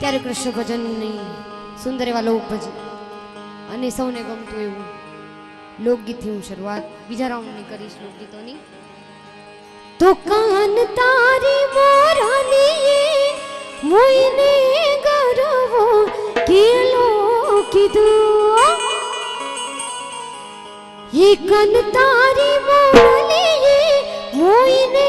ત્યારે કૃષ્ણ ભજનની સુંદર એવા લોક ભજન. અને સૌને ગમતું એવું લોકગીતથી હું શરૂઆત બીજા રાઉન્ડની કરીશ લોકગીતોની. તો કાન તારી મોરાની મોઈને ગરવો કેલો કીધું. એ કન તારી મોરલી મોઈને